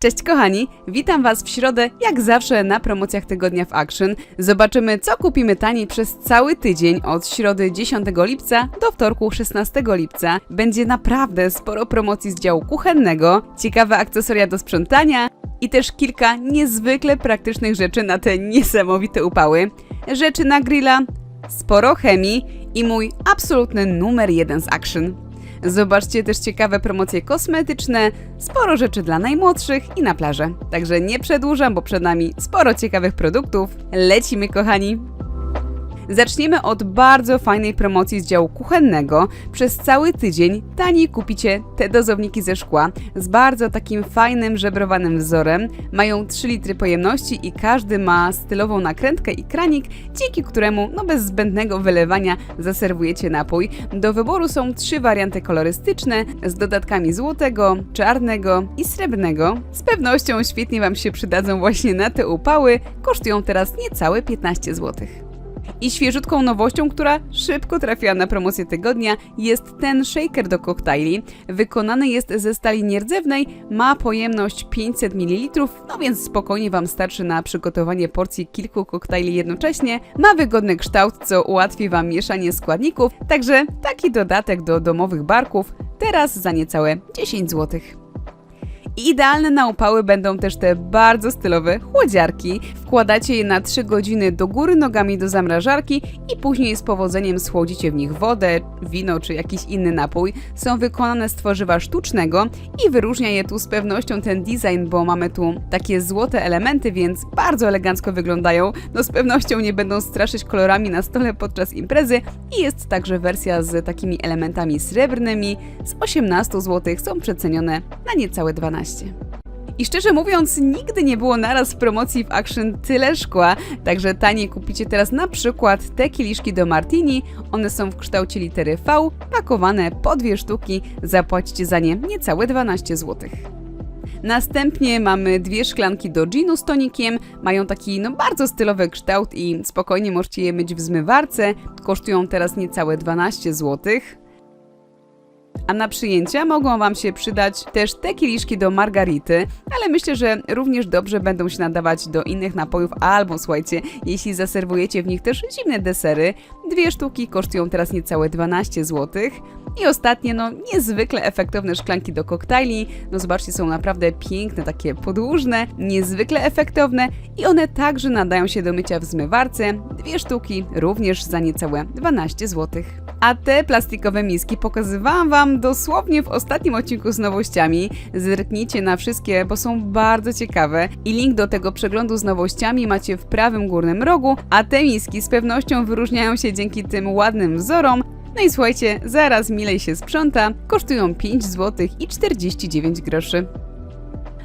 Cześć kochani, witam Was w środę, jak zawsze na promocjach tygodnia w Action. Zobaczymy, co kupimy taniej przez cały tydzień od środy 10 lipca do wtorku 16 lipca. Będzie naprawdę sporo promocji z działu kuchennego, ciekawe akcesoria do sprzątania i też kilka niezwykle praktycznych rzeczy na te niesamowite upały. Rzeczy na grilla, sporo chemii i mój absolutny numer jeden z Action. Zobaczcie też ciekawe promocje kosmetyczne, sporo rzeczy dla najmłodszych i na plażę. Także nie przedłużam, bo przed nami sporo ciekawych produktów. Lecimy, kochani! Zaczniemy od bardzo fajnej promocji z działu kuchennego. Przez cały tydzień taniej kupicie te dozowniki ze szkła z bardzo takim fajnym, żebrowanym wzorem. Mają 3 litry pojemności i każdy ma stylową nakrętkę i kranik, dzięki któremu no bez zbędnego wylewania zaserwujecie napój. Do wyboru są trzy warianty kolorystyczne z dodatkami złotego, czarnego i srebrnego. Z pewnością świetnie Wam się przydadzą właśnie na te upały. Kosztują teraz niecałe 15 złotych. I świeżutką nowością, która szybko trafiła na promocję tygodnia, jest ten shaker do koktajli. Wykonany jest ze stali nierdzewnej, ma pojemność 500 ml, no więc spokojnie Wam starczy na przygotowanie porcji kilku koktajli jednocześnie. Ma wygodny kształt, co ułatwi Wam mieszanie składników, także taki dodatek do domowych barków teraz za niecałe 10 złotych. I Idealne na upały będą też te bardzo stylowe chłodziarki. Wkładacie je na 3 godziny do góry nogami do zamrażarki i później z powodzeniem schłodzicie w nich wodę, wino czy jakiś inny napój. Są wykonane z tworzywa sztucznego i wyróżnia je tu z pewnością ten design, bo mamy tu takie złote elementy, więc bardzo elegancko wyglądają. No z pewnością nie będą straszyć kolorami na stole podczas imprezy i jest także wersja z takimi elementami srebrnymi. Z 18 zł są przecenione na niecałe 12. I szczerze mówiąc, nigdy nie było naraz w promocji w Action tyle szkła, także taniej kupicie teraz na przykład te kieliszki do martini. One są w kształcie litery V, pakowane po dwie sztuki, zapłacicie za nie niecałe 12 zł. Następnie mamy dwie szklanki do ginu z tonikiem. Mają taki no bardzo stylowy kształt i spokojnie możecie je myć w zmywarce. Kosztują teraz niecałe 12 złotych. A na przyjęcia mogą Wam się przydać też te kieliszki do margarity, ale myślę, że również dobrze będą się nadawać do innych napojów, albo słuchajcie, jeśli zaserwujecie w nich też zimne desery. Dwie sztuki kosztują teraz niecałe 12 zł. I ostatnie, no niezwykle efektowne szklanki do koktajli. No zobaczcie, są naprawdę piękne, takie podłużne, niezwykle efektowne i one także nadają się do mycia w zmywarce. Dwie sztuki również za niecałe 12 zł. A te plastikowe miski pokazywałam Wam dosłownie w ostatnim odcinku z nowościami. Zerknijcie na wszystkie, bo są bardzo ciekawe. I link do tego przeglądu z nowościami macie w prawym górnym rogu, a te miski z pewnością wyróżniają się dzięki tym ładnym wzorom. No i słuchajcie, zaraz milej się sprząta, kosztują 5 zł i 49 groszy.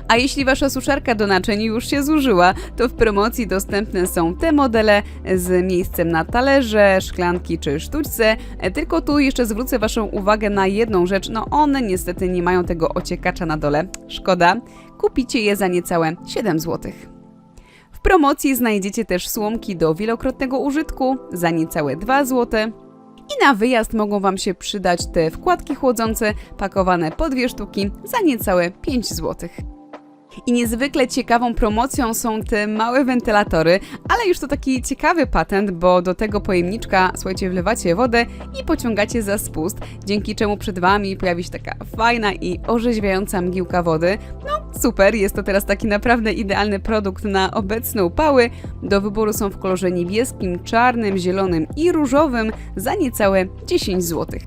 A jeśli wasza suszarka do naczyń już się zużyła, to w promocji dostępne są te modele z miejscem na talerze, szklanki czy sztućce. E, Tylko tu jeszcze zwrócę waszą uwagę na jedną rzecz. No one niestety nie mają tego ociekacza na dole. Szkoda. Kupicie je za niecałe 7 zł. Promocji znajdziecie też słomki do wielokrotnego użytku za niecałe 2 zł. I na wyjazd mogą Wam się przydać te wkładki chłodzące, pakowane po dwie sztuki za niecałe 5 zł. I niezwykle ciekawą promocją są te małe wentylatory, ale już to taki ciekawy patent, bo do tego pojemniczka, słuchajcie, wlewacie wodę i pociągacie za spust, dzięki czemu przed Wami pojawi się taka fajna i orzeźwiająca mgiełka wody. No super, jest to teraz taki naprawdę idealny produkt na obecne upały. Do wyboru są w kolorze niebieskim, czarnym, zielonym i różowym za niecałe 10 zł.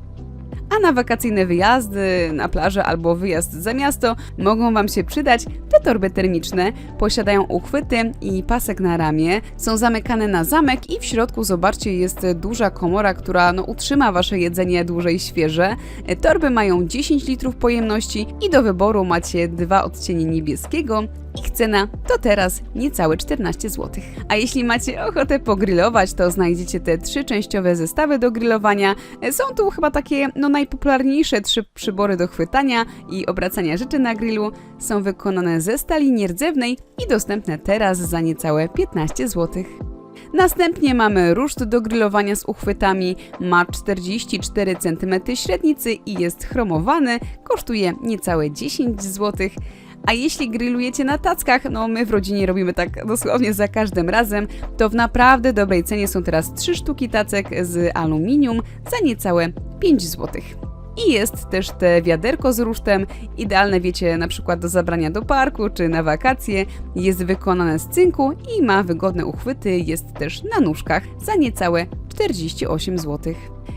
A na wakacyjne wyjazdy na plażę albo wyjazd za miasto mogą Wam się przydać te torby termiczne. Posiadają uchwyty i pasek na ramię, są zamykane na zamek i w środku, zobaczcie, jest duża komora, która no, utrzyma Wasze jedzenie dłużej świeże. Torby mają 10 litrów pojemności i do wyboru macie dwa odcienie niebieskiego ich cena to teraz niecałe 14 zł. A jeśli macie ochotę pogrillować, to znajdziecie te trzy częściowe zestawy do grillowania. Są tu chyba takie no, najpopularniejsze trzy przybory do chwytania i obracania rzeczy na grillu. Są wykonane ze stali nierdzewnej i dostępne teraz za niecałe 15 zł. Następnie mamy ruszt do grillowania z uchwytami, ma 44 cm średnicy i jest chromowany, kosztuje niecałe 10 zł. A jeśli grillujecie na tackach, no my w rodzinie robimy tak dosłownie za każdym razem, to w naprawdę dobrej cenie są teraz 3 sztuki tacek z aluminium za niecałe 5 zł. I jest też te wiaderko z rusztem, idealne wiecie na przykład do zabrania do parku czy na wakacje. Jest wykonane z cynku i ma wygodne uchwyty, jest też na nóżkach za niecałe 48 zł.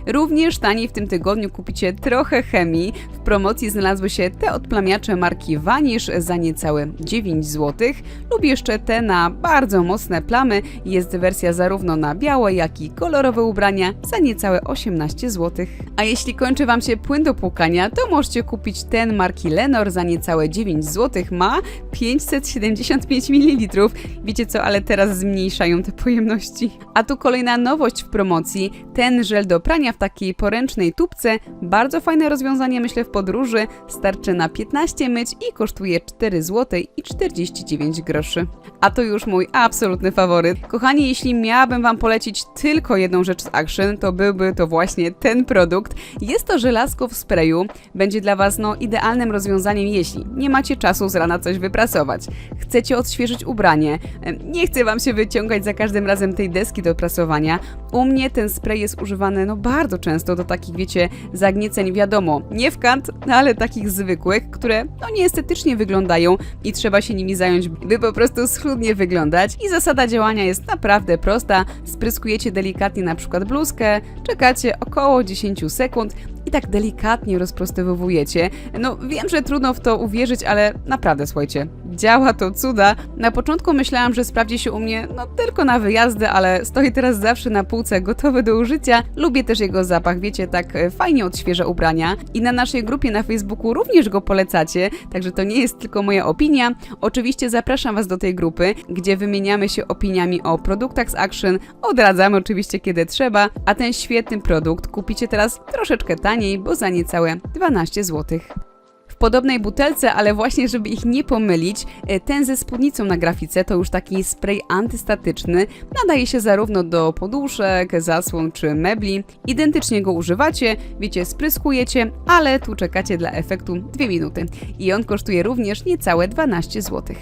Również taniej w tym tygodniu kupicie trochę chemii. W promocji znalazły się te odplamiacze marki Vanish za niecałe 9 zł lub jeszcze te na bardzo mocne plamy. Jest wersja zarówno na białe, jak i kolorowe ubrania za niecałe 18 zł. A jeśli kończy Wam się płyn do płukania, to możecie kupić ten marki Lenor za niecałe 9 zł. Ma 575 ml. Wiecie co, ale teraz zmniejszają te pojemności. A tu kolejna nowość w promocji. Ten żel do prania w takiej poręcznej tubce. Bardzo fajne rozwiązanie, myślę, w podróży. Starczy na 15 myć i kosztuje 4 zł i 49 groszy. A to już mój absolutny faworyt. Kochani, jeśli miałabym Wam polecić tylko jedną rzecz z Action, to byłby to właśnie ten produkt. Jest to żelazko w sprayu. Będzie dla Was no, idealnym rozwiązaniem, jeśli nie macie czasu z rana coś wyprasować. Chcecie odświeżyć ubranie. Nie chcę Wam się wyciągać za każdym razem tej deski do prasowania. U mnie ten spray jest używany no bardzo często do takich, wiecie, zagnieceń, wiadomo, nie w kant, ale takich zwykłych, które no nieestetycznie wyglądają i trzeba się nimi zająć, by po prostu schludnie wyglądać. I zasada działania jest naprawdę prosta. Spryskujecie delikatnie na przykład bluzkę, czekacie około 10 sekund i tak delikatnie rozprostowujecie. No wiem, że trudno w to uwierzyć, ale naprawdę słuchajcie, działa to cuda. Na początku myślałam, że sprawdzi się u mnie no tylko na wyjazdy, ale stoi teraz zawsze na półce gotowy do użycia. Lubię też jego zapach, wiecie, tak e, fajnie odświeża ubrania. I na naszej grupie na Facebooku również go polecacie, także to nie jest tylko moja opinia. Oczywiście zapraszam Was do tej grupy, gdzie wymieniamy się opiniami o produktach z Action, odradzamy oczywiście kiedy trzeba, a ten świetny produkt kupicie teraz troszeczkę taniej, bo za niecałe 12 zł. W podobnej butelce, ale właśnie żeby ich nie pomylić, e, ten ze spódnicą na grafice to już taki spray antystatyczny. Nadaje się zarówno do poduszek, zasłon czy mebli. Identycznie go używacie, wiecie, spryskujecie, ale tu czekacie dla efektu 2 minuty. I on kosztuje również niecałe 12 zł.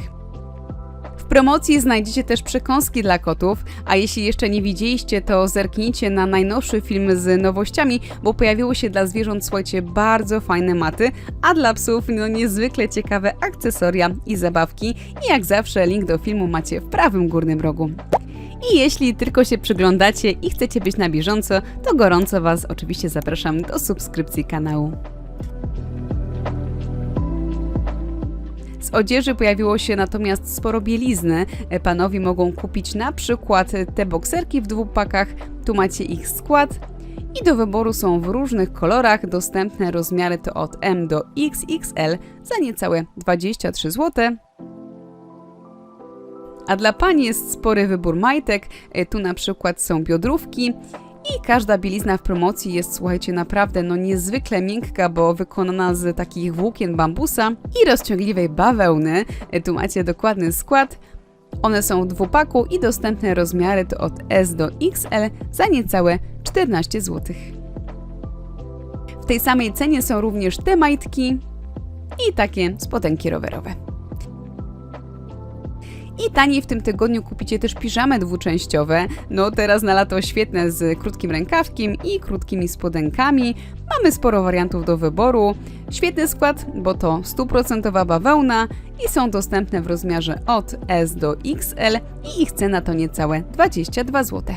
Promocji znajdziecie też przekąski dla kotów, a jeśli jeszcze nie widzieliście, to zerknijcie na najnowszy film z nowościami, bo pojawiły się dla zwierząt, słuchajcie, bardzo fajne maty, a dla psów no niezwykle ciekawe akcesoria i zabawki. I jak zawsze link do filmu macie w prawym górnym rogu. I jeśli tylko się przyglądacie i chcecie być na bieżąco, to gorąco Was oczywiście zapraszam do subskrypcji kanału. Z odzieży pojawiło się natomiast sporo bielizny. Panowie mogą kupić na przykład te bokserki w dwóch pakach. Tu macie ich skład. I do wyboru są w różnych kolorach. Dostępne rozmiary to od M do XXL za niecałe 23 zł. A dla pań jest spory wybór majtek. E, Tu na przykład są biodrówki. I każda bielizna w promocji jest, słuchajcie, naprawdę no niezwykle miękka, bo wykonana z takich włókien bambusa i rozciągliwej bawełny. E, Tu macie dokładny skład. One są w dwupaku i dostępne rozmiary to od S do XL za niecałe 14 zł. W tej samej cenie są również te majtki i takie spodenki rowerowe. I taniej w tym tygodniu kupicie też piżamy dwuczęściowe. No teraz na lato świetne z krótkim rękawkiem i krótkimi spodenkami. Mamy sporo wariantów do wyboru. Świetny skład, bo to stuprocentowa bawełna i są dostępne w rozmiarze od S do XL i ich cena to niecałe 22 zł.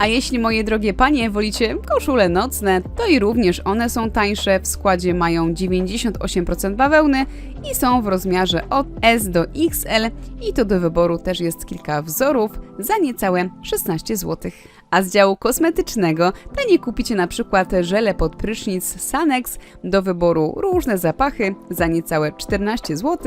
A jeśli, moje drogie panie, wolicie koszule nocne, to i również one są tańsze. W składzie mają 98% bawełny i są w rozmiarze od S do XL i to do wyboru też jest kilka wzorów za niecałe 16 zł. A z działu kosmetycznego taniej kupicie na przykład żele pod prysznic Sanex do wyboru różne zapachy za niecałe 14 zł.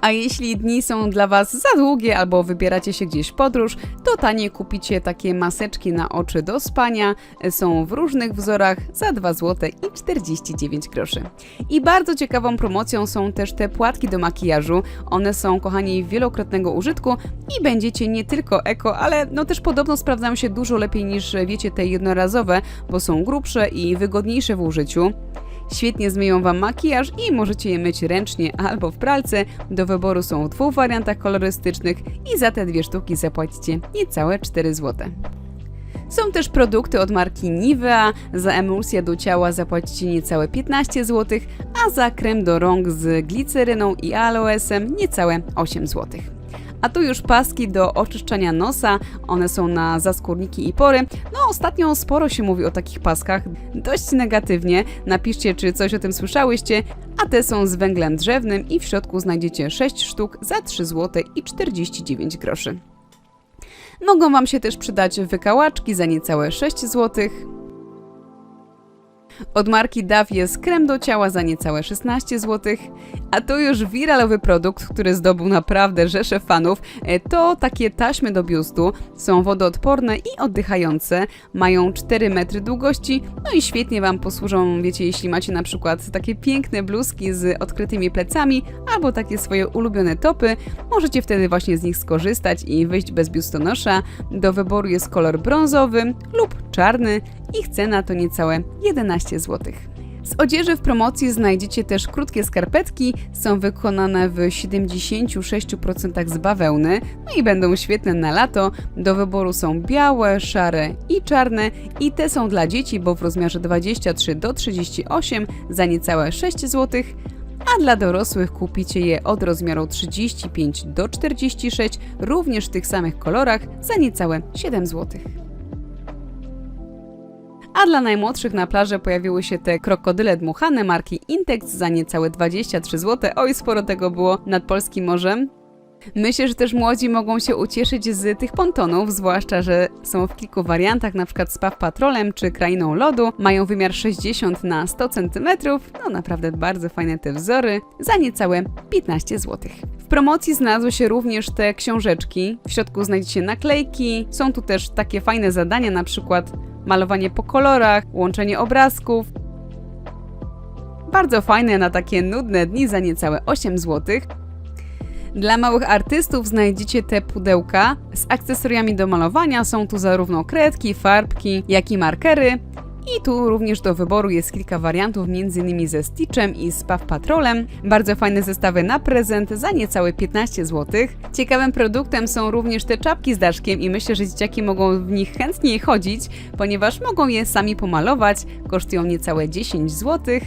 A jeśli dni są dla Was za długie albo wybieracie się gdzieś w podróż, to taniej kupicie takie maseczki na oczy do spania. Są w różnych wzorach za 2 zł i 49 groszy. I bardzo ciekawą promocją są też te płatki do makijażu. One są, kochani, wielokrotnego użytku i będziecie nie tylko eko, ale no też podobno sprawdzają się dużo lepiej niż, wiecie, te jednorazowe, bo są grubsze i wygodniejsze w użyciu. Świetnie zmyją Wam makijaż i możecie je myć ręcznie albo w pralce. Do wyboru są w dwóch wariantach kolorystycznych i za te dwie sztuki zapłacicie niecałe 4 zł. Są też produkty od marki Nivea. Za emulsję do ciała zapłacicie niecałe 15 zł, a za krem do rąk z gliceryną i aloesem niecałe 8 zł. A tu już paski do oczyszczania nosa, one są na zaskórniki i pory. No ostatnio sporo się mówi o takich paskach, dość negatywnie. Napiszcie, czy coś o tym słyszałyście, a te są z węglem drzewnym i w środku znajdziecie 6 sztuk za 3 zł i 49 groszy. Mogą Wam się też przydać wykałaczki za niecałe 6 zł. Od marki DAW jest krem do ciała za niecałe 16 zł, a tu już wiralowy produkt, który zdobył naprawdę rzesze fanów. E, To takie taśmy do biustu, są wodoodporne i oddychające, mają 4 metry długości, no i świetnie Wam posłużą, wiecie, jeśli macie na przykład takie piękne bluzki z odkrytymi plecami albo takie swoje ulubione topy, możecie wtedy właśnie z nich skorzystać i wyjść bez biustonosza. Do wyboru jest kolor brązowy lub czarny. Ich cena to niecałe 11 zł. Z odzieży w promocji znajdziecie też krótkie skarpetki, są wykonane w 76% z bawełny, no i będą świetne na lato. Do wyboru są białe, szare i czarne i te są dla dzieci, bo w rozmiarze 23 do 38 za niecałe 6 zł, a dla dorosłych kupicie je od rozmiaru 35 do 46, również w tych samych kolorach za niecałe 7 zł. A dla najmłodszych na plaży pojawiły się te krokodyle dmuchane marki Intex za niecałe 23 zł. Oj, sporo tego było nad polskim morzem. Myślę, że też młodzi mogą się ucieszyć z tych pontonów, zwłaszcza, że są w kilku wariantach, np. z Paw Patrolem czy Krainą Lodu. Mają wymiar 60 na 100 cm. No naprawdę bardzo fajne te wzory. Za niecałe 15 zł. W promocji znalazły się również te książeczki. W środku znajdziecie naklejki. Są tu też takie fajne zadania, na przykład malowanie po kolorach, łączenie obrazków. Bardzo fajne na takie nudne dni za niecałe 8 zł. Dla małych artystów znajdziecie te pudełka z akcesoriami do malowania. Są tu zarówno kredki, farbki, jak i markery. I tu również do wyboru jest kilka wariantów, m.in. ze Stitchem i z Paw Patrolem. Bardzo fajne zestawy na prezent za niecałe 15 zł. Ciekawym produktem są również te czapki z daszkiem i myślę, że dzieciaki mogą w nich chętniej chodzić, ponieważ mogą je sami pomalować. Kosztują niecałe 10 zł.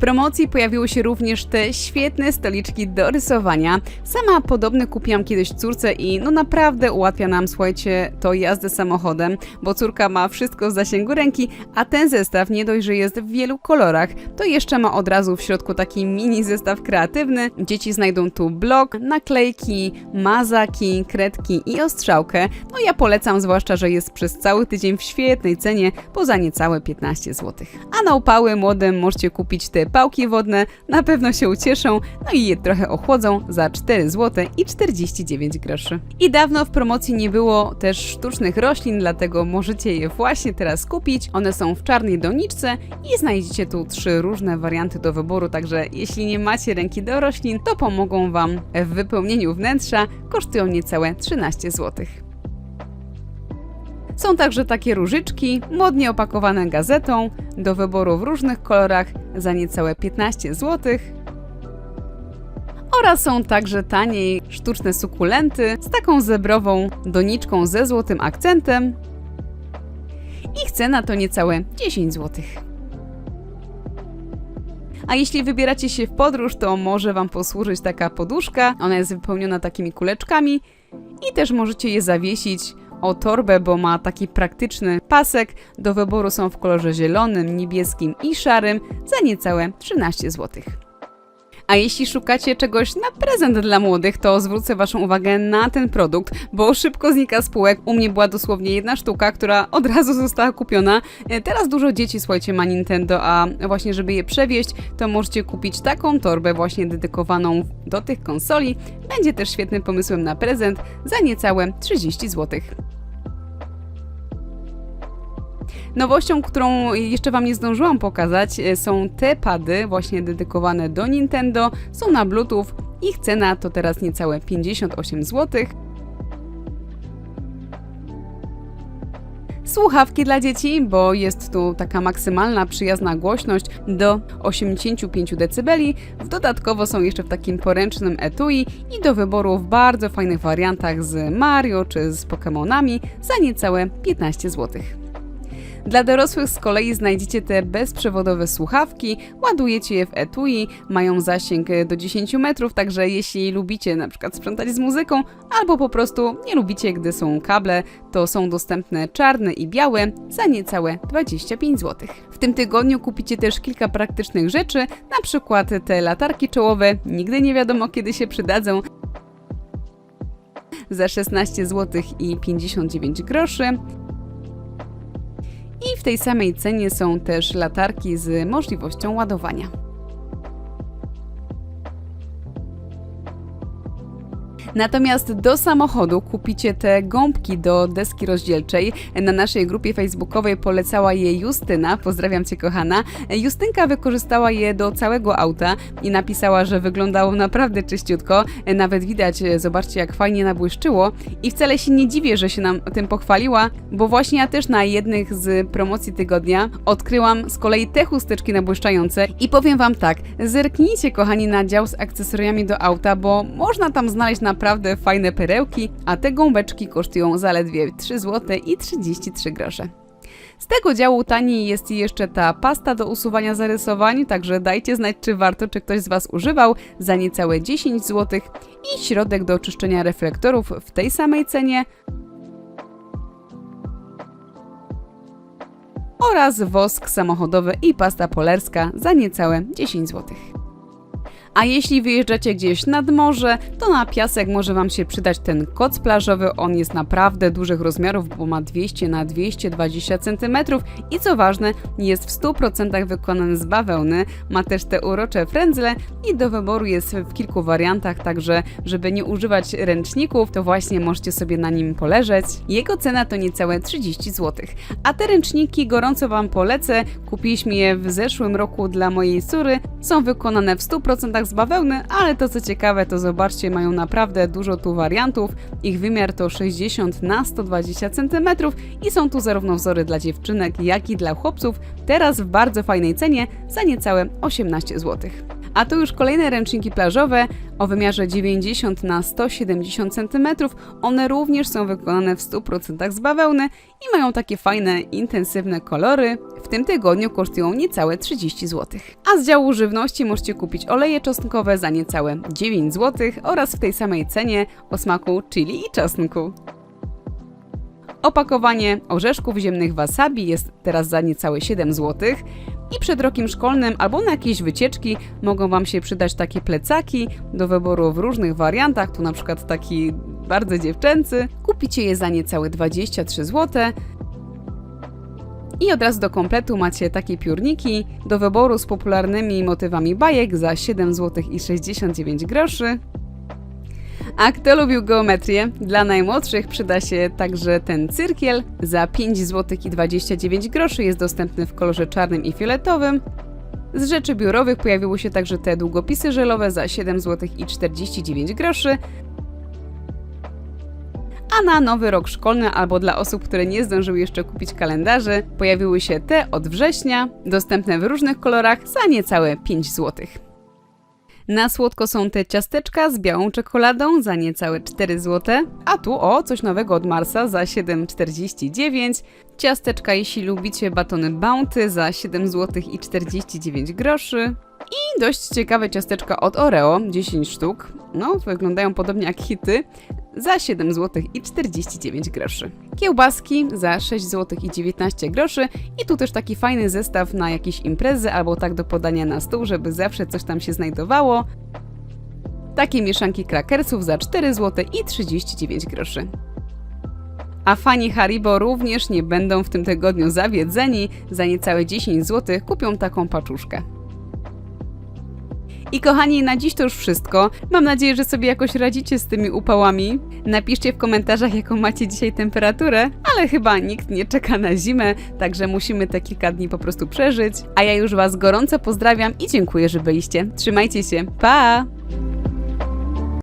Promocji pojawiły się również te świetne stoliczki do rysowania. Sama podobne kupiłam kiedyś córce i no naprawdę ułatwia nam, słuchajcie, to jazdę samochodem, bo córka ma wszystko w zasięgu ręki, a ten zestaw nie dość, że jest w wielu kolorach, to jeszcze ma od razu w środku taki mini zestaw kreatywny. Dzieci znajdą tu blok, naklejki, mazaki, kredki i ostrzałkę. No ja polecam, zwłaszcza, że jest przez cały tydzień w świetnej cenie, poza niecałe 15 zł. A na upały młodym możecie kupić te pałki wodne, na pewno się ucieszą, no i je trochę ochłodzą za 4 zł i 49 groszy. I dawno w promocji nie było też sztucznych roślin, dlatego możecie je właśnie teraz kupić. One są w czarnej doniczce i znajdziecie tu trzy różne warianty do wyboru, także jeśli nie macie ręki do roślin, to pomogą Wam w wypełnieniu wnętrza. Kosztują niecałe 13 zł. Są także takie różyczki, modnie opakowane gazetą, do wyboru w różnych kolorach za niecałe 15 zł. Oraz są także taniej sztuczne sukulenty z taką zebrową doniczką ze złotym akcentem. Ich cena to niecałe 10 zł. A jeśli wybieracie się w podróż, to może Wam posłużyć taka poduszka. Ona jest wypełniona takimi kuleczkami i też możecie je zawiesić o torbę, bo ma taki praktyczny pasek. Do wyboru są w kolorze zielonym, niebieskim i szarym za niecałe 13 zł. A jeśli szukacie czegoś na prezent dla młodych, to zwrócę Waszą uwagę na ten produkt, bo szybko znika z półek. U mnie była dosłownie jedna sztuka, która od razu została kupiona. E, Teraz dużo dzieci, słuchajcie, ma Nintendo, a właśnie żeby je przewieźć, to możecie kupić taką torbę właśnie dedykowaną do tych konsoli. Będzie też świetnym pomysłem na prezent za niecałe 30 zł. Nowością, którą jeszcze Wam nie zdążyłam pokazać, e, są te pady właśnie dedykowane do Nintendo. Są na Bluetooth. Ich cena to teraz niecałe 58 zł. słuchawki dla dzieci, bo jest tu taka maksymalna przyjazna głośność do 85 dB. Dodatkowo są jeszcze w takim poręcznym etui i do wyboru w bardzo fajnych wariantach z Mario czy z Pokémonami za niecałe 15 zł. Dla dorosłych z kolei znajdziecie te bezprzewodowe słuchawki, ładujecie je w etui, mają zasięg do 10 metrów, także jeśli lubicie na przykład sprzątać z muzyką, albo po prostu nie lubicie, gdy są kable, to są dostępne czarne i białe za niecałe 25 zł. W tym tygodniu kupicie też kilka praktycznych rzeczy, na przykład te latarki czołowe, nigdy nie wiadomo kiedy się przydadzą, za 16 zł i 59 groszy. I w tej samej cenie są też latarki z możliwością ładowania. Natomiast do samochodu kupicie te gąbki do deski rozdzielczej. Na naszej grupie facebookowej polecała je Justyna. Pozdrawiam cię, kochana. Justynka wykorzystała je do całego auta i napisała, że wyglądało naprawdę czyściutko. Nawet widać, zobaczcie, jak fajnie nabłyszczyło. I wcale się nie dziwię, że się nam tym pochwaliła, bo właśnie ja też na jednych z promocji tygodnia odkryłam z kolei te chusteczki nabłyszczające. I powiem wam tak, zerknijcie, kochani, na dział z akcesoriami do auta, bo można tam znaleźć naprawdę fajne perełki, a te gąbeczki kosztują zaledwie 3 zł i 33 grosze. Z tego działu taniej jest jeszcze ta pasta do usuwania zarysowań, także dajcie znać, czy warto, czy ktoś z Was używał za niecałe 10 zł i środek do czyszczenia reflektorów w tej samej cenie oraz wosk samochodowy i pasta polerska za niecałe 10 zł. A jeśli wyjeżdżacie gdzieś nad morze, to na piasek może Wam się przydać ten koc plażowy. On jest naprawdę dużych rozmiarów, bo ma 200 na 220 cm i co ważne, jest w 100% wykonany z bawełny. Ma też te urocze frędzle i do wyboru jest w kilku wariantach, także żeby nie używać ręczników, to właśnie możecie sobie na nim poleżeć. Jego cena to niecałe 30 zł. A te ręczniki gorąco Wam polecę. Kupiliśmy je w zeszłym roku dla mojej córy. Są wykonane w 100% z bawełny, ale to co ciekawe, to zobaczcie, mają naprawdę dużo tu wariantów. Ich wymiar to 60 na 120 cm i są tu zarówno wzory dla dziewczynek, jak i dla chłopców, teraz w bardzo fajnej cenie za niecałe 18 zł. A tu już kolejne ręczniki plażowe o wymiarze 90 na 170 cm. One również są wykonane w 100% z bawełny i mają takie fajne, intensywne kolory. W tym tygodniu kosztują niecałe 30 zł. A z działu żywności możecie kupić oleje czosnkowe za niecałe 9 zł oraz w tej samej cenie o smaku chili i czosnku. Opakowanie orzeszków ziemnych wasabi jest teraz za niecałe 7 zł. I przed rokiem szkolnym albo na jakieś wycieczki mogą Wam się przydać takie plecaki do wyboru w różnych wariantach. Tu na przykład taki bardzo dziewczęcy. Kupicie je za niecałe 23 zł. I od razu do kompletu macie takie piórniki do wyboru z popularnymi motywami bajek za 7 zł i 69 groszy. A kto lubił geometrię? Dla najmłodszych przyda się także ten cyrkiel. Za 5 zł i 29 groszy jest dostępny w kolorze czarnym i fioletowym. Z rzeczy biurowych pojawiły się także te długopisy żelowe za 7 zł i 49 groszy. A na nowy rok szkolny albo dla osób, które nie zdążyły jeszcze kupić kalendarzy, pojawiły się te od września, dostępne w różnych kolorach za niecałe 5 złotych. Na słodko są te ciasteczka z białą czekoladą za niecałe 4 zł, a tu o, coś nowego od Marsa za 7,49. Ciasteczka, jeśli lubicie batony Bounty za 7 zł i 49 groszy. I dość ciekawe ciasteczka od Oreo, 10 sztuk. No, wyglądają podobnie jak hity, za 7 zł i 49 groszy. Kiełbaski za 6 zł i 19 groszy i tu też taki fajny zestaw na jakieś imprezy albo tak do podania na stół, żeby zawsze coś tam się znajdowało. Takie mieszanki krakersów za 4 zł i 39 groszy. A fani Haribo również nie będą w tym tygodniu zawiedzeni. Za niecałe 10 zł kupią taką paczuszkę. I kochani, na dziś to już wszystko. Mam nadzieję, że sobie jakoś radzicie z tymi upałami. Napiszcie w komentarzach, jaką macie dzisiaj temperaturę, ale chyba nikt nie czeka na zimę, także musimy te kilka dni po prostu przeżyć. A ja już Was gorąco pozdrawiam i dziękuję, że byliście. Trzymajcie się. Pa!